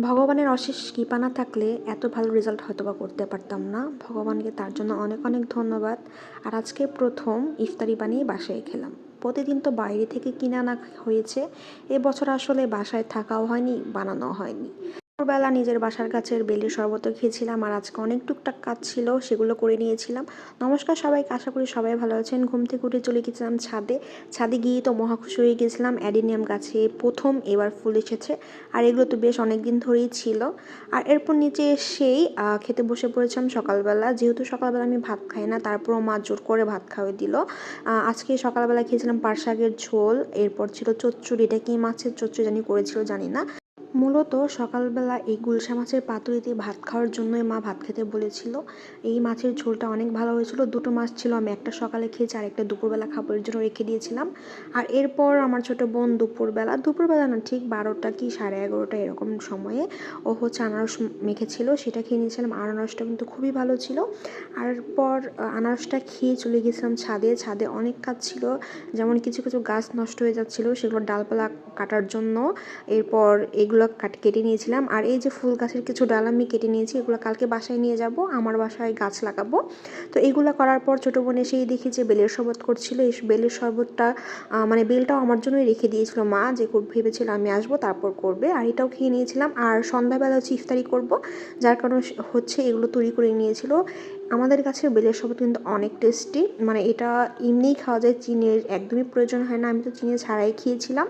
ভগবানের অশেষ কৃপা না থাকলে এত ভালো রেজাল্ট হয়তো বা করতে পারতাম না। ভগবানকে তার জন্য অনেক অনেক ধন্যবাদ। আর আজকে প্রথম ইফতারি বানিয়ে বাসায় খেলাম। প্রতিদিন তো বাইরে থেকে কিনে আনা হয়েছে। এবছর আসলে বাসায় থাকাও হয়নি বানানো হয়নি। দুপুরবেলা নিজের বাসার কাছের বেলের শরবত খেয়েছিলাম আর আজকে অনেক টুকটাক কাজ ছিল, সেগুলো করে নিয়েছিলাম। নমস্কার সবাইকে, আশা করি সবাই ভালো আছেন। ঘুম থেকে উঠে চলে গেছিলাম ছাদে। ছাদে গিয়ে তো মহা খুশি হয়ে গেছিলাম, অ্যাডিনিয়াম গাছে প্রথম এবার ফুল এসেছে। আর এগুলো তো বেশ অনেক দিন ধরেই ছিল। আর এরপর নিচে এসেই খেতে বসে পড়েছিলাম সকালবেলা। যেহেতু সকালবেলা আমি ভাত খাই না, তারপরও মা জোর করে ভাত খাওয়াই দিল। আজকে সকালবেলা খেয়েছিলাম পাট শাকের ঝোল। এরপর ছিল চচ্চড়ি। এটা কি মাছের চচ্চড়ি জানি করেছিল, জানি না। মূলত সকালবেলা এই গুলশা মাছের পাতুরিতে ভাত খাওয়ার জন্যই মা ভাত খেতে বলেছিল। এই মাছের ঝোলটা অনেক ভালো হয়েছিল। দুটো মাছ ছিল, আমি একটা সকালে খেয়েছি, আর একটা দুপুরবেলা খাবারের জন্য রেখে দিয়েছিলাম। আর এরপর আমার ছোট বোন দুপুরবেলা দুপুরবেলা না, ঠিক বারোটা কি সাড়ে এগারোটা এরকম সময়ে ও হচ্ছে আনারস মেখেছিল, সেটা খেয়ে নিয়েছিলাম। আনারসটা কিন্তু খুবই ভালো ছিল। আর পর আনারসটা খেয়ে চলে গেছিলাম ছাদে। ছাদে অনেক কাজ ছিল, যেমন কিছু কিছু গাছ নষ্ট হয়ে যাচ্ছিল, সেগুলো ডালপালা কাটার জন্য। এরপর এগুলো কাট কেটে নিয়েছিলাম। আর এই যে ফুল গাছের কিছু ডাল আমি কেটে নিয়েছি, এগুলো কালকে বাসায় নিয়ে যাব, আমার বাসায় গাছ লাগাবো। তো এইগুলো করার পর ছোটো বোন এসেই দেখি যে বেলের শরবত করছিল, এই বেলের শরবতটা মানে বেলটাও আমার জন্যই রেখে দিয়েছিল মা, যে ভেবেছিল আমি আসব, তারপর করবে। আর এটাও খেয়ে নিয়েছিলাম। আর সন্ধ্যাবেলা হচ্ছে ইফতারি করব, যার কারণে হচ্ছে এগুলো তৈরি করে নিয়েছিল। আমাদের কাছে বেলের শরবত কিন্তু অনেক টেস্টি মানে এটা এমনিই খাওয়া যায়, চিনির একদমই প্রয়োজন হয় না। আমি তো চিনি ছাড়াই খেয়েছিলাম।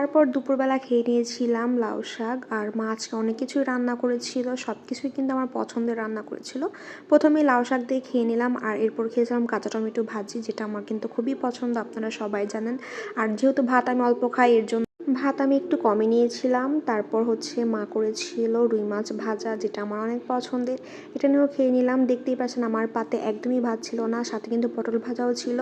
তারপর দুপুরবেলা খেয়ে নিয়েছিলাম লাউ শাক আর মা আজকে অনেক কিছুই রান্না করেছিল সব কিছুই কিন্তু আমার পছন্দের রান্না করেছিল। প্রথমে লাউ শাক দিয়ে খেয়ে নিলাম আর এরপর খেয়েছিলাম কাঁচা টমেটো ভাজি, যেটা আমার কিন্তু খুবই পছন্দ, আপনারা সবাই জানেন। আর যেহেতু ভাত আমি অল্প খাই, এর জন্য ভাত আমি একটু কমে নিয়েছিলাম। তারপর হচ্ছে মা করেছিল রুই মাছ ভাজা, যেটা আমার অনেক পছন্দের। এটা নিয়েও খেয়ে নিলাম। দেখতেই পাচ্ছেন আমার পাতে একদমই ভাত ছিল না, সাথে কিন্তু পটল ভাজাও ছিল।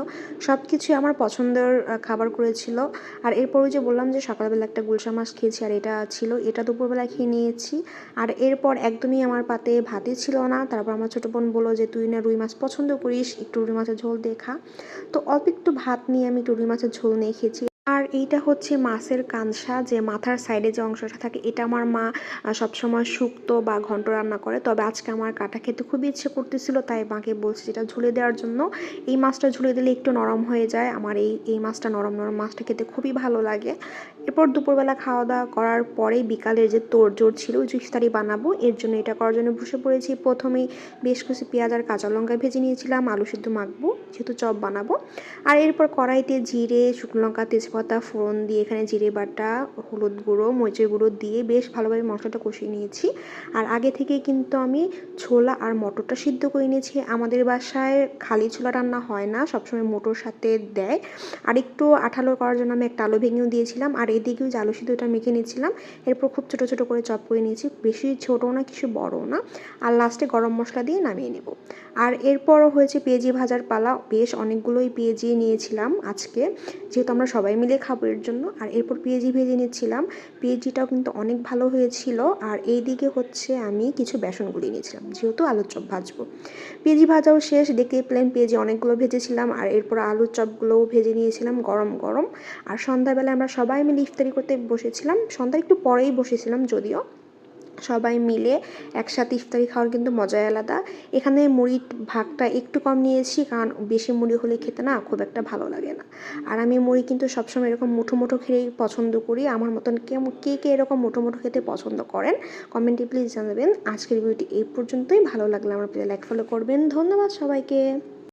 সব কিছুই আমার পছন্দের খাবার করেছিল। আর এরপর যে বললাম যে সকালবেলা একটা গুলশা মাছ খেয়েছি, আর এটা ছিল, এটা দুপুরবেলা খেয়ে নিয়েছি। আর এরপর একদমই আমার পাতে ভাতই ছিল না। তারপর আমার ছোটো বোন বলল যে, তুই না রুই মাছ পছন্দ করিস? একটু রুই মাছের ঝোল দেখা। তো অল্প একটু ভাত নিয়ে আমি একটু রুই মাছের ঝোল নিয়ে খেয়েছি। আর এইটা হচ্ছে মাছের কানসা, যে মাথার সাইডে যে অংশটা থাকে, এটা আমার মা সবসময় শুক্তো বা ঘন্ট রান্না করে। তবে আজকে আমার কাটা খেতে খুবই ইচ্ছে করতেছিল, তাই মাকে বলছি যেটা ঝুলে দেওয়ার জন্য, এই মাছটা ঝুলে দিলে একটু নরম হয়ে যায়। আমার এই এই মাছটা নরম নরম মাছটা খেতে খুবই ভালো লাগে। এরপর দুপুরবেলা খাওয়া দাওয়া করার পরেই বিকালের যে তোড়জোড় ছিল, ওই ইফতারি বানাবো, এর জন্য এটা করার জন্য বসে পড়েছি। প্রথমেই বেশ কিছু পেঁয়াজ আর কাঁচা লঙ্কা ভেজে নিয়েছিলাম, আলু সিদ্ধ মাখবো, যেহেতু চপ বানাবো। আর এরপর কড়াইতে জিরে, শুকনো লঙ্কা, তেজপাতা ফোড়ন দিয়ে এখানে জিরে বাটা, হলুদ গুঁড়ো, মরিচের গুঁড়ো দিয়ে বেশ ভালোভাবে মশলাটা কষিয়ে নিয়েছি। আর আগে থেকে কিন্তু আমি ছোলা আর মটরটা সিদ্ধ করে নিয়েছি। আমাদের বাসায় খালি ছোলা রান্না হয় না, সবসময় মোটর সাথে দেয়। আর একটু আঠালো করার জন্য আমি একটা আলু ভেঙেও দিয়েছিলাম। আর এদিকেও যে আলু সিদ্ধটা মেখে নিয়েছিলাম, এরপর খুব ছোটো ছোটো করে চপ করে নিয়েছি। বেশি ছোটো না, কিছু বড়ও না। আর লাস্টে গরম মশলা দিয়ে নামিয়ে নেব। আর এরপরও হয়েছে পেঁয়াজি ভাজার পালা। বেশ অনেকগুলোই পেঁয়াজি নিয়েছিলাম আজকে। যেহেতু আমরা সবাই মিলে খাব এর জন্য। আর এরপর পেঁয়াজি ভেজে নিয়েছিলাম। পেঁয়াজিটাও কিন্তু অনেক ভালো হয়েছিল। আর এই দিকে হচ্ছে আমি কিছু বেসন গুলিয়ে নিয়েছিলাম, যেহেতু আলুর চপ ভাজবো। পেঁয়াজি ভাজাও শেষ। দেখতে প্লেন পেঁয়াজি অনেকগুলো ভেজেছিলাম। আর এরপর আলুর চপগুলোও ভেজে নিয়েছিলাম গরম গরম। আর সন্ধ্যাবেলা আমরা সবাই মিলে ইফতারি করতে বসেছিলাম। সন্ধ্যা একটু পরেই বসেছিলাম যদিও। সবাই মিলে একসাথে ইফতারি খাওয়ার কিন্তু মজাই আলাদা। এখানে মুড়ির ভাগটা একটু কম নিয়েছি, কারণ বেশি মুড়ি হলে খেতে না খুব একটা ভালো লাগে না। আর আমি মুড়ি কিন্তু সবসময় এরকম মুঠো মুঠো খেয়েই পছন্দ করি। আমার মতন কে কে কে এরকম মুঠো মুঠো খেতে পছন্দ করেন, কমেন্টে প্লিজ জানাবেন। আজকের ভিডিওটি এই পর্যন্তই। ভালো লাগলে আমার প্লিজ লাইক ফলো করবেন। ধন্যবাদ সবাইকে।